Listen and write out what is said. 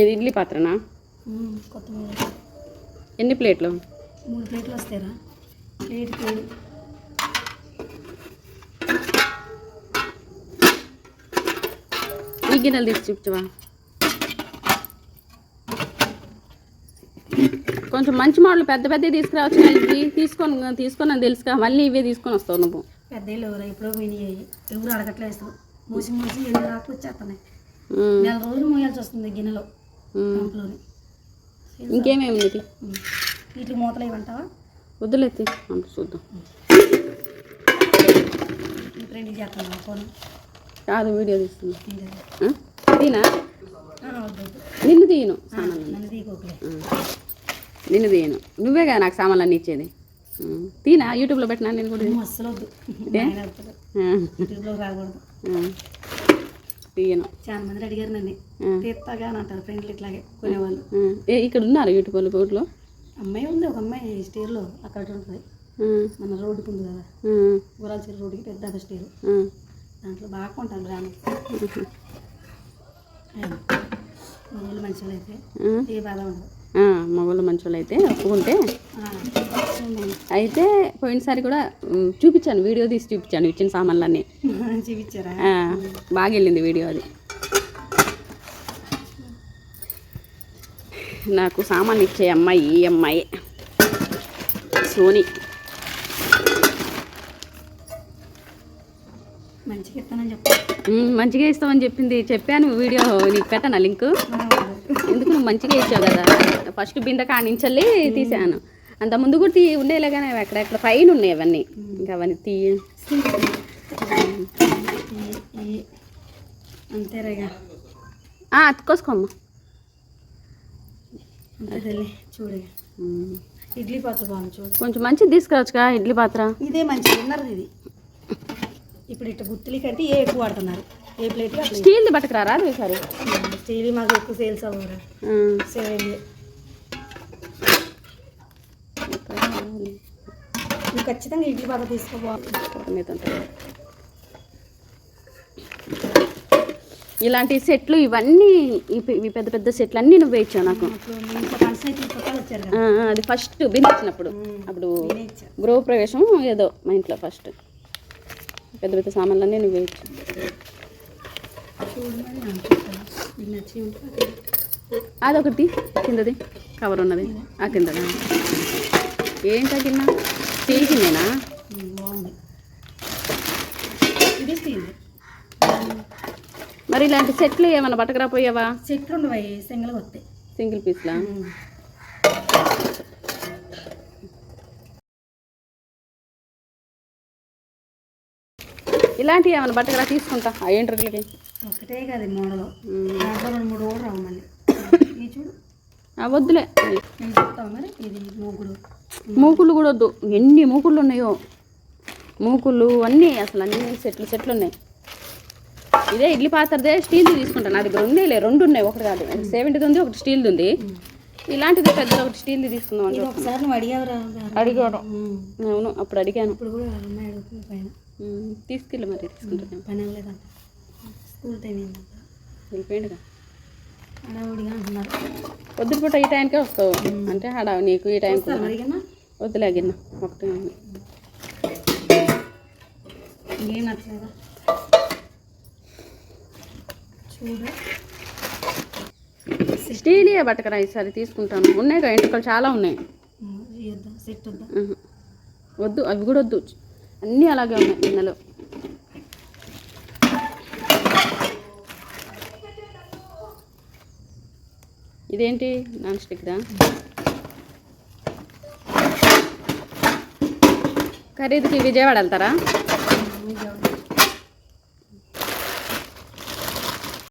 ఇది ఇడ్లీ పాత్రనా? కొత్తిమీర. ఎన్ని ప్లేట్లు? మూడు ప్లేట్లు వస్తాయిరా. ప్లేట్ ఈ గిన్నెలు తీసి చూపించవా? కొంచెం మంచి మోడల్ పెద్ద పెద్దవి తీసుకురావచ్చు ఇవి. తీసుకొని తీసుకొని అని తెలుసుగా. మళ్ళీ ఇవే తీసుకొని వస్తావు నువ్వు. పెద్ద పోయినాయి. ఎవరు అడగట్లేదు. మూసి మూసి ఎన్ని రాకు వచ్చేస్తున్నాయి. నెల రోజులు మోయాల్సి వస్తుంది గిన్నెలో. ఇంకేమేమి ఉంది వీటికి మూతలు ఇవ్వంటావా వద్దులెత్తి పంప చూద్దాం. చేస్తాను ఫోన్. కాదు వీడియో తీస్తున్నా. ఇది. తీనా. నిన్ను తీయను నన్ను తీయను. నువ్వేగా నాకు సామాన్లు అన్నీ ఇచ్చేది. తీనా? యూట్యూబ్లో పెట్టినా? నేను కూడా నువ్వు అస్సలు వద్దు. యూట్యూబ్లో రాకూడదు. తీయను. చాలా మంది అడిగారు నన్ను. తీస్తాగా అని అంటారు ఫ్రెండ్లు ఇట్లాగే కొనేవాళ్ళు. ఏ ఇక్కడ ఉన్నారు వాళ్ళు ఊర్లో అమ్మాయి ఉంది ఒక అమ్మాయి స్టేర్లో అక్కడ ఉంటుంది. మన రోడ్డుకు ఉంది కదా. ఆ, గురాల్చిన రోడ్డుకి పెద్ద స్టేర్. దాంట్లో బాగా కొంటాను రాను. మగవాళ్ళు మంచోళ్ళు అయితే ఒప్పుకుంటే. అయితే పోయినసారి కూడా చూపించాను వీడియో తీసి చూపించాను ఇచ్చిన సామాన్లన్నీ. చూపించారా? బాగా వెళ్ళింది వీడియో అది. నాకు సామాన్లు ఇచ్చే అమ్మాయి ఈ అమ్మాయి సోని. మంచిగా ఇస్తామని చెప్పింది చెప్పాను వీడియో నీకు పెట్టనా లింక్? ఎందుకు నువ్వు మంచిగా ఇచ్చావు కదా? ఫస్ట్ బిందె కానించల్లి తీసాను. అంత ముందు కూడా తీ ఉండేలే కానీ అవి అక్కడక్కడ పైన ఉన్నాయి అవన్నీ. ఇంకా అవన్నీ తీ. అంతేరేగా. ఆ, అతుక్కోసుకోమ్మా. అంతే తల్లి చూడే ఉమ్. ఇడ్లీ పాత్ర కొంచెం మంచిది తీసుకురావచ్చుగా ఇడ్లీ పాత్ర. ఇదే మంచి విన్నర్ ఇది. ఇప్పుడు ఇట్లా గుత్తులు కంటే ఏ ఎక్కువ వాడుతున్నారు? ఏ ప్లేట్ స్టీల్ది పట్టుకురారా అది సరే స్టీల్ మాకు ఎక్కువ సేల్స్ అవ్వరు సేల్ అయ్యి నువ్వు ఖచ్చితంగా ఇడ్లీ పాత్ర తీసుకోబోవాలి ఇలాంటి సెట్లు ఇవన్నీ ఇవి ఇవి పెద్ద పెద్ద సెట్లు అన్నీ నువ్వే ఇచ్చావు నాకు. అది ఫస్ట్ బిల్ ఇచ్చినప్పుడు. అప్పుడు గృహప్రవేశం ఏదో మా ఇంట్లో ఫస్ట్ పెద్ద పెద్ద సామాన్లన్నీ నువ్వే ఉంటే అదొకటి. కిందది. కవర్ ఉన్నది. ఆ కిందది. ఏంటా కింద? స్టీల్ కిందేనా? స్టీల్ మరి ఇలాంటి సెట్లు ఏమైనా పట్టుకురాపోయావా చెట్లు ఉండవు సింగల్గా వస్తాయి సింగిల్ పీస్లా? ఇలాంటివి ఏమైనా పట్టుకురా తీసుకుంటా? ఆ ఏంటర్లకి ఒకటే కదా మోడల్. రెండు మూడు కూడా రావు మళ్ళీ ఇది చూడు వద్దులే. మరి. ఇది మూకులు కూడా వద్దు. ఎన్ని మూకుళ్ళు ఉన్నాయో. మూకులు అన్నీ అసలు అన్ని సెట్లు సెట్లు ఉన్నాయి. ఇదే ఇడ్లీ పాత్రదే స్టీల్ది తీసుకుంటాను నా దగ్గర ఉండేలే రెండు ఉన్నాయి. ఒకటి కాదు. సెవెంటీది ఉంది ఒకటి స్టీల్ది ఉంది. ఇలాంటిది పెద్దది ఒకటి స్టీల్ది తీసుకుందాం ఇది ఒకసారి నువ్వు అడిగావురా అడిగాను. అవును అప్పుడు అడిగాను. ఇప్పుడు కూడా అమ్మాయి అడుగుతుంది పైన. తీసుకెళ్ళి మరి తీసుకుంటాను పని స్కూల్ టైం హడావుడిగా అంటున్నారు. పొద్దున పూట ఈ టైంకే వస్తావు. అంటే హడా నీకు ఈ టైంకి వస్తారు మరిగన్నా వద్దులే గిన్న ఒకటి ఇంకేం నచ్చలేదా? చూడు. స్టీల్ పట్టకరా ఈసారి తీసుకుంటాను. ఉన్నాయి కదా ఎంటుకలు చాలా ఉన్నాయి. వద్దా అవి కూడా వద్దు. అన్నీ అలాగే ఉన్నాయి గిన్నెలో. ఇదేంటి? నాన్ స్టిక్దా? ఖరీదుకి విజయవాడ వెళ్తారా?